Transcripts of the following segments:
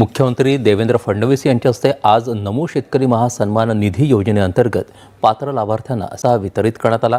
मुख्यमंत्री देवेंद्र फडणवीस यांच्या हस्ते आज नमो शेतकरी महासन्मान निधी योजनेअंतर्गत पात्र लाभार्थ्यांना असा वितरित करण्यात आला.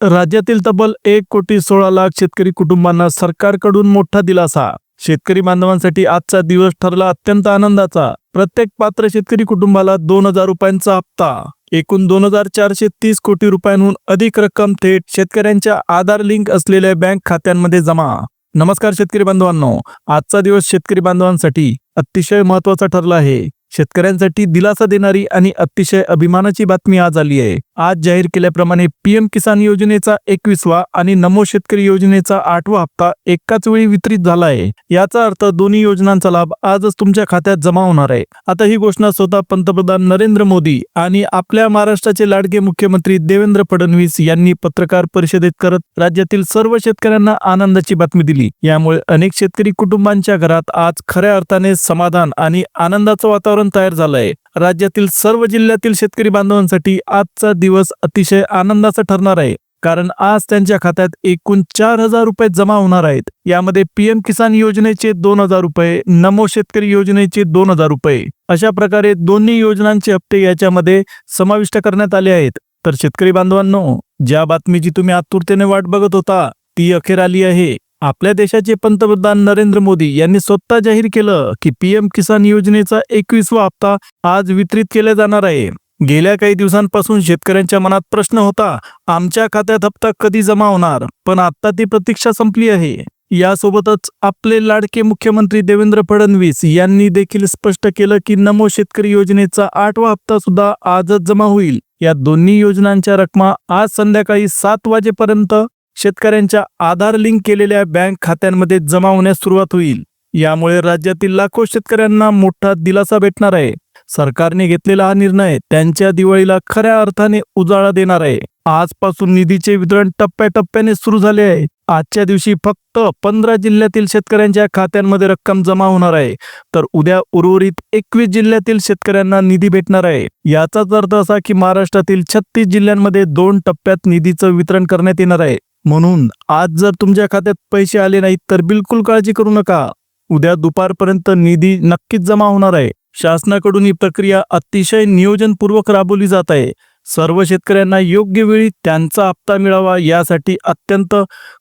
राज्यातील तब्बल एक कोटी सोळा लाख शेतकरी कुटुंबांना सरकारकडून मोठा दिलासा. शेतकरी बांधवांसाठी आजचा दिवस ठरला अत्यंत आनंदाचा. प्रत्येक पात्र शेतकरी कुटुंबाला दोन हजार रुपयांचा हप्ता. एकूण दोन हजार चारशे तीस कोटी रुपयांहून अधिक रक्कम थेट शेतकऱ्यांच्या आधार लिंक असलेल्या बँक खात्यांमध्ये जमा. नमस्कार शेतकरी बांधवांनो. आजचा दिवस शेतकरी बांधवांसाठी अतिशय महत्त्वाचा ठरला आहे. शेतकऱ्यांसाठी दिलासा देणारी आणि अतिशय अभिमानाची बातमी आज आली आहे. आज जाहीर केल्याप्रमाणे पीएम किसान योजनेचा एकवीसवा आणि नमो शेतकरी योजनेचा आठवा हप्ता एकाच वेळी वितरित झाला आहे. याचा अर्थ दोन्ही योजनांचा लाभ आजच तुमच्या खात्यात जमा होणार आहे. आता ही घोषणा स्वतः पंतप्रधान नरेंद्र मोदी आणि आपल्या महाराष्ट्राचे लाडके मुख्यमंत्री देवेंद्र फडणवीस यांनी पत्रकार परिषदेत करत राज्यातील सर्व शेतकऱ्यांना आनंदाची बातमी दिली. यामुळे अनेक शेतकरी कुटुंबांच्या घरात आज खऱ्या अर्थाने समाधान आणि आनंदाचं वातावरण तयार झालंय. राज्यातील सर्व जिल्ह्यातील शेतकरी बांधवांसाठी आजचा दिवस अतिशय आनंदाचा ठरणार आहे. कारण आज त्यांच्या खात्यात एकूण चार हजार रुपये जमा होणार आहेत. यामध्ये पीएम किसान योजनेचे दोन हजार रुपये नमो शेतकरी योजनेचे दोन हजार रुपये. अशा प्रकारे दोन्ही योजनांचे हप्ते याच्यामध्ये समाविष्ट करण्यात आले आहेत. तर शेतकरी बांधवांनो ज्या बातमीची तुम्ही आतुरतेने वाट बघत होता ती अखेर आली आहे. आपल्या देशाचे पंतप्रधान नरेंद्र मोदी यांनी स्वतः जाहीर केलं की पीएम किसान योजनेचा एकवीसवा हप्ता आज वितरित केला जाणार आहे. गेल्या काही दिवसांपासून शेतकऱ्यांच्या मनात प्रश्न होता आमच्या खात्यात हप्ता कधी जमा होणार? पण आता ती प्रतीक्षा संपली आहे. यासोबतच आपले लाडके मुख्यमंत्री देवेंद्र फडणवीस यांनी देखील स्पष्ट केलं की नमो शेतकरी योजनेचा आठवा हप्ता सुद्धा आजच जमा होईल. या दोन्ही योजनांच्या रकमा आज संध्याकाळी सात वाजेपर्यंत शेतकऱ्यांच्या आधार लिंक केलेल्या बँक खात्यांमध्ये जमा होण्यास सुरुवात होईल. यामुळे राज्यातील लाखो शेतकऱ्यांना मोठा दिलासा भेटणार आहे. सरकारने घेतलेला हा निर्णय त्यांच्या दिवाळीला खऱ्या अर्थाने उजाळा देणार आहे. आजपासून निधीचे वितरण टप्प्याटप्प्याने सुरू झाले आहे. आजच्या दिवशी फक्त पंधरा जिल्ह्यातील शेतकऱ्यांच्या खात्यांमध्ये रक्कम जमा होणार आहे. तर उद्या उर्वरित एकवीस जिल्ह्यातील शेतकऱ्यांना निधी भेटणार आहे. याचाच अर्थ असा की महाराष्ट्रातील छत्तीस जिल्ह्यांमध्ये दोन टप्प्यात निधीचं वितरण करण्यात येणार आहे. म्हणून आज जर तुमच्या खात्यात पैसे आले नाहीत तर बिलकुल काळजी करू नका. उद्या दुपारपर्यंत निधी नक्कीच जमा होणार आहे. शासनाकडून ही प्रक्रिया अतिशय नियोजनपूर्वक राबवली जात आहे. सर्व शेतकऱ्यांना योग्य वेळी त्यांचा हप्ता मिळावा यासाठी अत्यंत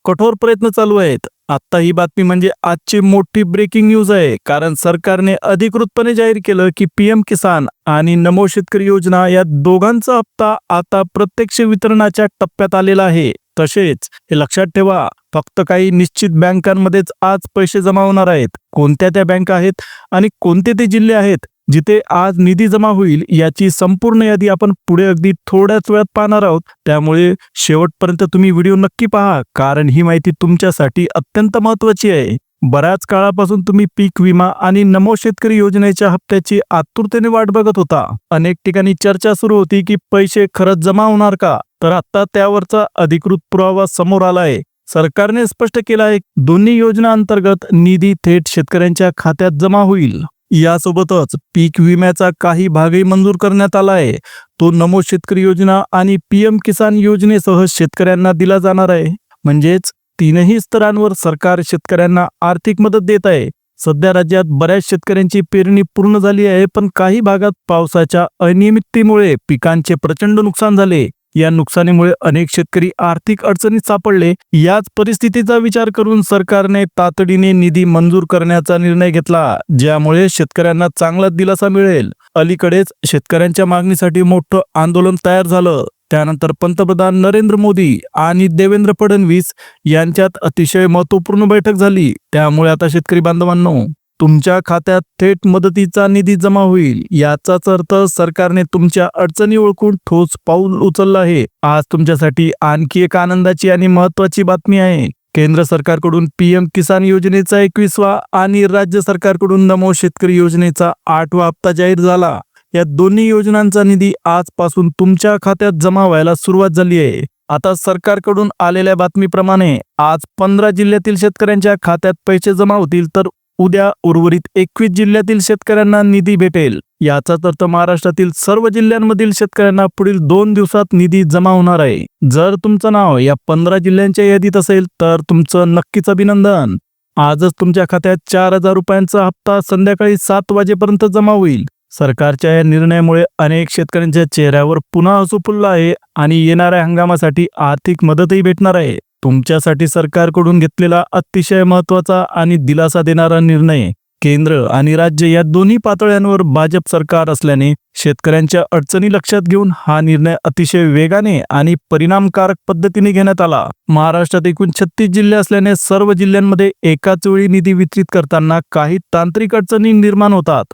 कठोर प्रयत्न चालू आहेत. आत्ता ही बातमी म्हणजे आजची मोठी ब्रेकिंग न्यूज आहे कारण सरकारने अधिकृतपणे जाहीर केलं की पीएम किसान आणि नमो शेतकरी योजना या दोघांचा हप्ता आता प्रत्यक्ष वितरणाच्या टप्प्यात आलेला आहे. तसेच हे लक्षात ठेवा फक्त काही निश्चित बँकांमध्येच आज पैसे जमा होणार आहेत. कोणत्या त्या बँका आहेत आणि कोणते ते जिल्हे आहेत जिथे आज निधी जमा होईल याची संपूर्ण यादी आपण पुढे अगदी थोड्याच वेळात पाहणार आहोत. त्यामुळे शेवटपर्यंत तुम्ही व्हिडिओ नक्की पहा कारण ही माहिती तुमच्यासाठी अत्यंत महत्वाची आहे. बऱ्याच काळापासून तुम्ही पीक विमा आणि नमो शेतकरी योजनेच्या हप्त्याची आतुरतेने वाट बघत होता. अनेक ठिकाणी चर्चा सुरू होती की पैसे खरंच जमा होणार का? तर आता त्यावरचा अधिकृत पुरावा समोर आला आहे. सरकारने स्पष्ट केलं आहे दोन्ही योजना अंतर्गत निधी थेट शेतकऱ्यांच्या खात्यात जमा होईल. यासोबतच पीक विम्याचा काही भागही मंजूर करण्यात आला आहे. तो नमो शेतकरी योजना आणि पीएम किसान योजनेसह शेतकऱ्यांना दिला जाणार आहे. म्हणजेच तीनही स्तरांवर सरकार शेतकऱ्यांना आर्थिक मदत देत आहे. सध्या राज्यात बऱ्याच शेतकऱ्यांची पेरणी पूर्ण झाली आहे पण काही भागात पावसाच्या अनियमिततेमुळे पिकांचे प्रचंड नुकसान झाले. या नुकसानीमुळे अनेक शेतकरी आर्थिक अडचणीत सापडले. याच परिस्थितीचा विचार करून सरकारने तातडीने निधी मंजूर करण्याचा निर्णय घेतला ज्यामुळे शेतकऱ्यांना चांगला दिलासा मिळेल. अलीकडेच शेतकऱ्यांच्या मागणीसाठी मोठं आंदोलन तयार झालं. त्यानंतर पंतप्रधान नरेंद्र मोदी आणि देवेंद्र फडणवीस यांच्यात अतिशय महत्त्वपूर्ण बैठक झाली. त्यामुळे आता शेतकरी बांधवांनो तुमच्या खात्यात थेट मदतीचा निधी जमा होईल. याचाच अर्थ सरकारने तुमच्या अडचणी ओळखून ठोस पाऊल उचललं आहे. आज तुमच्यासाठी आणखी एक आनंदाची आणि महत्वाची बातमी आहे. केंद्र सरकारकडून पीएम किसान योजनेचा एकवीसवा आणि राज्य सरकारकडून नमो शेतकरी योजनेचा आठवा हप्ता जाहीर झाला. या दोन्ही योजनांचा निधी आजपासून तुमच्या खात्यात जमा व्हायला सुरुवात झाली आहे. आता सरकारकडून आलेल्या बातमीप्रमाणे आज पंधरा जिल्ह्यातील शेतकऱ्यांच्या खात्यात पैसे जमा होतील तर उद्या उर्वरित एकवीस जिल्ह्यातील शेतकऱ्यांना निधी भेटेल. याचाच अर्थ महाराष्ट्रातील सर्व जिल्ह्यांमधील शेतकऱ्यांना पुढील दोन दिवसात निधी जमा होणार आहे. जर तुमचं नाव या पंधरा जिल्ह्यांच्या यादीत असेल तर तुमचं नक्कीच अभिनंदन. आजच तुमच्या खात्यात चार हजार रुपयांचा हप्ता संध्याकाळी सात वाजेपर्यंत जमा होईल. सरकारच्या या निर्णयामुळे अनेक शेतकऱ्यांच्या चेहऱ्यावर पुन्हा हसू फुललं आहे आणि येणाऱ्या हंगामासाठी आर्थिक मदतही भेटणार आहे. तुमच्यासाठी सरकारकडून घेतलेला अतिशय महत्त्वाचा आणि दिलासा देणारा निर्णय केंद्र आणि राज्य या दोन्ही पातळ्यांवर भाजप सरकार असल्याने शेतकऱ्यांच्या अडचणी लक्षात घेऊन हा निर्णय अतिशय वेगाने आणि परिणामकारक पद्धतीने घेण्यात आला. महाराष्ट्रात एकूण छत्तीस जिल्हे असल्याने सर्व जिल्ह्यांमध्ये एकाच वेळी निधी वितरित करताना काही तांत्रिक अडचणी निर्माण होतात.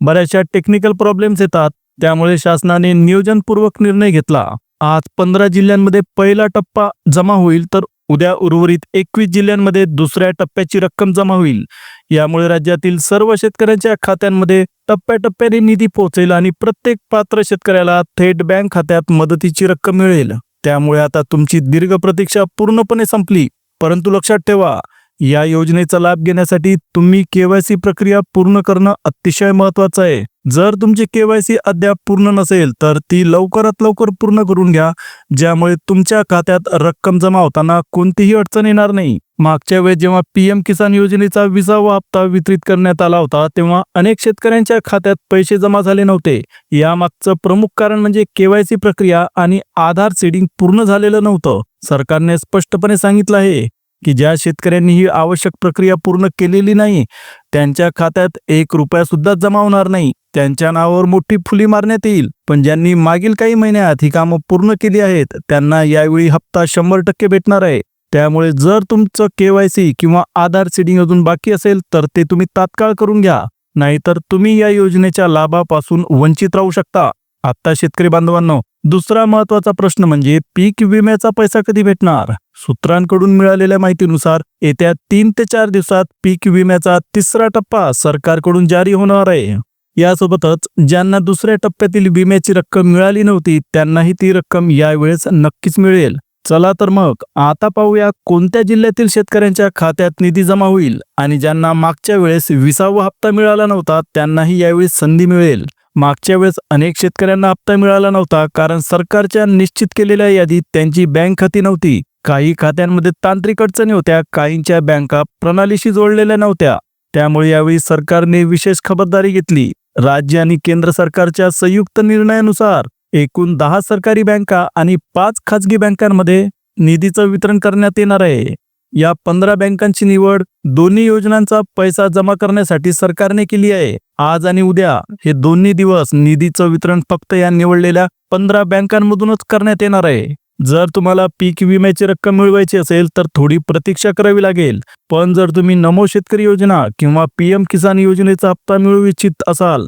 बऱ्याचशा टेक्निकल प्रॉब्लेम्स येतात त्यामुळे शासनाने नियोजनपूर्वक निर्णय घेतला. आज पंधरा जिल्ह्यांमध्ये पहिला टप्पा जमा होईल तर उद्या उर्वरित एकवीस जिल्ह्यांमध्ये दुसऱ्या टप्प्याची रक्कम जमा होईल. यामुळे राज्यातील सर्व शेतकऱ्यांच्या खात्यांमध्ये टप्प्याटप्प्याने निधी पोहोचेल आणि प्रत्येक पात्र शेतकऱ्याला थेट बँक खात्यात मदतीची रक्कम मिळेल. त्यामुळे आता तुमची दीर्घ प्रतीक्षा पूर्णपणे संपली. परंतु लक्षात ठेवा या योजनेचा लाभ घेण्यासाठी तुम्ही केवायसी प्रक्रिया पूर्ण करणं अतिशय महत्वाचं आहे. जर तुमची केवायसी अद्याप पूर्ण नसेल तर ती लवकरात लवकर पूर्ण करून घ्या ज्यामुळे तुमच्या खात्यात रक्कम जमा होताना कोणतीही अडचण येणार नाही. मागच्या वेळेस जेव्हा पीएम किसान योजनेचा विसावा हप्ता वितरित करण्यात आला होता तेव्हा अनेक शेतकऱ्यांच्या खात्यात पैसे जमा झाले नव्हते. यामागचं प्रमुख कारण म्हणजे केवायसी प्रक्रिया आणि आधार सीडिंग पूर्ण झालेलं नव्हतं. सरकारने स्पष्टपणे सांगितलं आहे की ज्या शेतकऱ्यांनी ही आवश्यक प्रक्रिया पूर्ण केलेली नाही त्यांच्या खात्यात एक रुपया सुद्धा जमा होणार नाही. त्यांच्या नावावर मोठी फुली मारण्यात येईल. पण ज्यांनी मागील काही महिन्यात ही कामं पूर्ण केली आहेत त्यांना यावेळी हप्ता शंभर टक्के भेटणार आहे. त्यामुळे जर तुमचं केवायसी किंवा आधार सीडिंग अजून बाकी असेल तर ते तुम्ही तात्काळ करून घ्या. नाहीतर तुम्ही या योजनेच्या लाभापासून वंचित राहू शकता. आता शेतकरी बांधवांनो दुसरा महत्त्वाचा प्रश्न म्हणजे पीक विम्याचा पैसा कधी भेटणार? सूत्रांकडून मिळालेल्या माहितीनुसार येत्या तीन ते चार दिवसात पीक विम्याचा तिसरा टप्पा सरकारकडून जारी होणार आहे. यासोबतच ज्यांना दुसऱ्या टप्प्यातील विम्याची रक्कम मिळाली नव्हती त्यांनाही ती रक्कम यावेळेस नक्कीच मिळेल. चला तर मग आता पाहूया कोणत्या जिल्ह्यातील शेतकऱ्यांच्या खात्यात निधी जमा होईल आणि ज्यांना मागच्या वेळेस विसावा हप्ता मिळाला नव्हता त्यांनाही यावेळी संधी मिळेल. मागच्या वेळेस अनेक शेतकऱ्यांना हप्ता मिळाला नव्हता कारण सरकारच्या निश्चित केलेल्या यादीत त्यांची बँक खाती नव्हती. काही खात्यांमध्ये तांत्रिक अडचणी होत्या काहींच्या बँका प्रणालीशी जोडलेल्या नव्हत्या. त्यामुळे यावेळी सरकारने विशेष खबरदारी घेतली. राज्य आणि केंद्र सरकारच्या संयुक्त निर्णयानुसार एकूण दहा सरकारी बँका आणि पाच खाजगी बँकांमध्ये निधीचं वितरण करण्यात येणार आहे. या पंधरा बँकांची निवड दोन्ही योजनांचा पैसा जमा करण्यासाठी सरकारने केली आहे. आज आणि उद्या हे दोन्ही दिवस निधीचं वितरण फक्त या निवडलेल्या पंधरा बँकांमधूनच करण्यात येणार आहे. जर तुम्हाला पीक विम्याची रक्कम मिळवायची असेल तर थोडी प्रतीक्षा करावी लागेल. पण जर तुम्ही नमो शेतकरी योजना किंवा पी एम किसान योजनेचा हप्ता मिळवू इच्छित असाल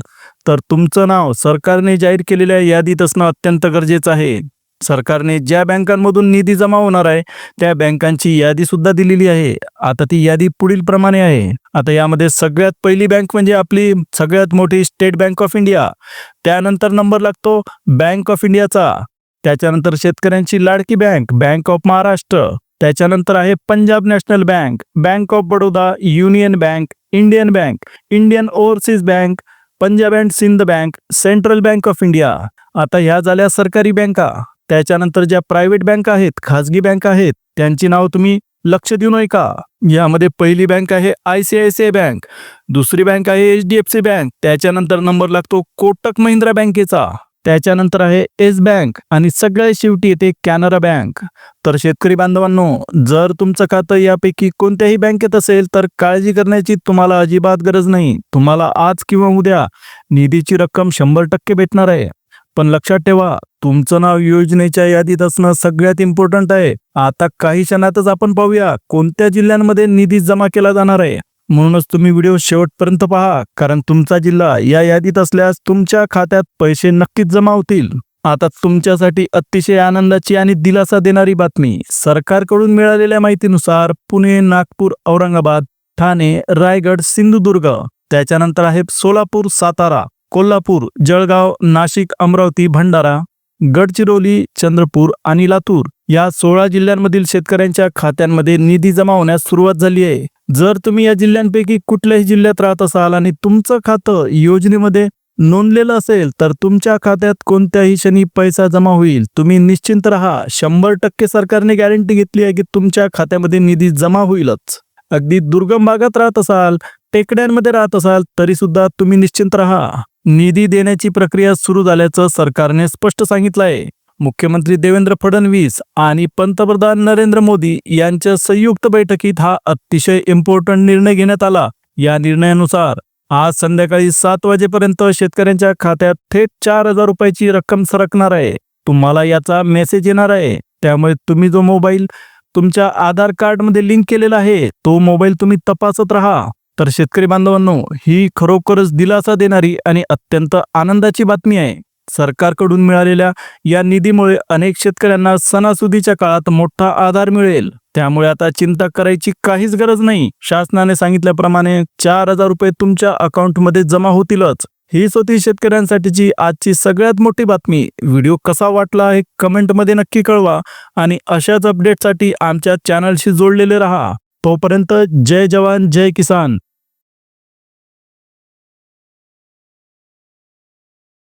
तर तुमचं नाव सरकारने जाहीर केलेल्या यादीत असणं अत्यंत गरजेचं आहे. सरकारने ज्या बँकांमधून निधी जमा होणार आहे त्या बँकांची यादी सुद्धा दिलेली आहे. आता ती यादी पुढील प्रमाणे आहे. आता यामध्ये सगळ्यात पहिली बँक म्हणजे आपली सगळ्यात मोठी स्टेट बँक ऑफ इंडिया. त्यानंतर नंबर लागतो बँक ऑफ इंडियाचा. त्याच्यानंतर शेतकऱ्यांची लाडकी बँक बँक ऑफ महाराष्ट्र. त्याच्यानंतर आहे Punjab National Bank Bank of Baroda Union Bank Indian Bank Indian Overseas Bank Punjab and Sindh Bank Central Bank of India. आता ह्या झाल्या सरकारी बँका. त्याच्यानंतर ज्या प्रायव्हेट बँका आहेत खाजगी बँका आहेत त्यांची नाव तुम्ही लक्ष देऊ नये का यामध्ये पहिली बँक आहे I C I C I bank. दुसरी बँक आहे H D F C bank. त्याच्यानंतर नंबर लागतो कोटक महिंद्रा बँकेचा. त्याच्यानंतर आहे एस बँक आणि सगळ्यात शेवटी येते कॅनरा बँक. तर शेतकरी बांधवांनो जर तुमचं खातं यापैकी कोणत्याही बँकेत असेल तर काळजी करण्याची तुम्हाला अजिबात गरज नाही. तुम्हाला आज किंवा उद्या निधीची रक्कम शंभर टक्के भेटणार आहे. पण लक्षात ठेवा तुमचं नाव योजनेच्या यादीत असणं सगळ्यात इम्पॉर्टंट आहे. आता काही क्षणातच आपण पाहूया कोणत्या जिल्ह्यांमध्ये निधी जमा केला जाणार आहे. म्हणूनच तुम्ही व्हिडिओ शेवटपर्यंत पहा कारण तुमचा जिल्हा या यादीत असल्यास तुमच्या खात्यात पैसे नक्कीच जमा होतील. आता तुमच्यासाठी अतिशय आनंदाची आणि दिलासा देणारी बातमी सरकारकडून मिळालेल्या माहितीनुसार पुणे नागपूर औरंगाबाद ठाणे रायगड सिंधुदुर्ग त्याच्यानंतर आहे सोलापूर सातारा कोल्हापूर जळगाव नाशिक अमरावती भंडारा गडचिरोली चंद्रपूर आणि लातूर या सोळा जिल्ह्यांमधील शेतकऱ्यांच्या खात्यांमध्ये निधी जमा होण्यास सुरुवात झाली आहे. जर तुम्ही या जिल्ह्यांपैकी कुठल्याही जिल्ह्यात राहत असाल आणि तुमचं खातं योजनेमध्ये नोंदलेलं असेल तर तुमच्या खात्यात कोणत्याही क्षणी पैसा जमा होईल. तुम्ही निश्चिंत राहा. शंभर टक्के सरकारने गॅरंटी घेतली आहे की तुमच्या खात्यामध्ये निधी जमा होईलच. अगदी दुर्गम भागात राहत असाल टेकड्यांमध्ये राहत असाल तरी सुद्धा तुम्ही निश्चिंत राहा. निधी देण्याची प्रक्रिया सुरू झाल्याचं सरकारने स्पष्ट सांगितलं आहे मुख्यमंत्री देवेंद्र फडणवीस आणि पंतप्रधान नरेंद्र मोदी यांच्या संयुक्त बैठकीत हा अतिशय इम्पॉर्टंट निर्णय घेण्यात आला. या निर्णयानुसार आज संध्याकाळी सात वाजेपर्यंत शेतकऱ्यांच्या खात्यात थेट चार हजार रुपयाची रक्कम सरकणार आहे. तुम्हाला याचा मेसेज येणार आहे. त्यामुळे तुम्ही जो मोबाईल तुमच्या आधार कार्डमध्ये लिंक केलेला आहे तो मोबाईल तुम्ही तपासत राहा. तर शेतकरी बांधवांनो ही खरोखरच दिलासा देणारी आणि अत्यंत आनंदाची बातमी आहे. सरकारकडून मिळालेल्या या निधीमुळे अनेक शेतकऱ्यांना सणासुदीच्या काळात मोठा आधार मिळेल. त्यामुळे आता चिंता करायची काहीच गरज नाही. शासनाने सांगितल्याप्रमाणे चार हजार रुपये तुमच्या अकाउंटमध्ये जमा होतीलच. हीच होती शेतकऱ्यांसाठीची आजची सगळ्यात मोठी बातमी. व्हिडिओ कसा वाटला हे कमेंटमध्ये नक्की कळवा आणि अशाच अपडेटसाठी आमच्या चॅनलशी जोडलेले रहा. तोपर्यंत जय जवान जय किसान.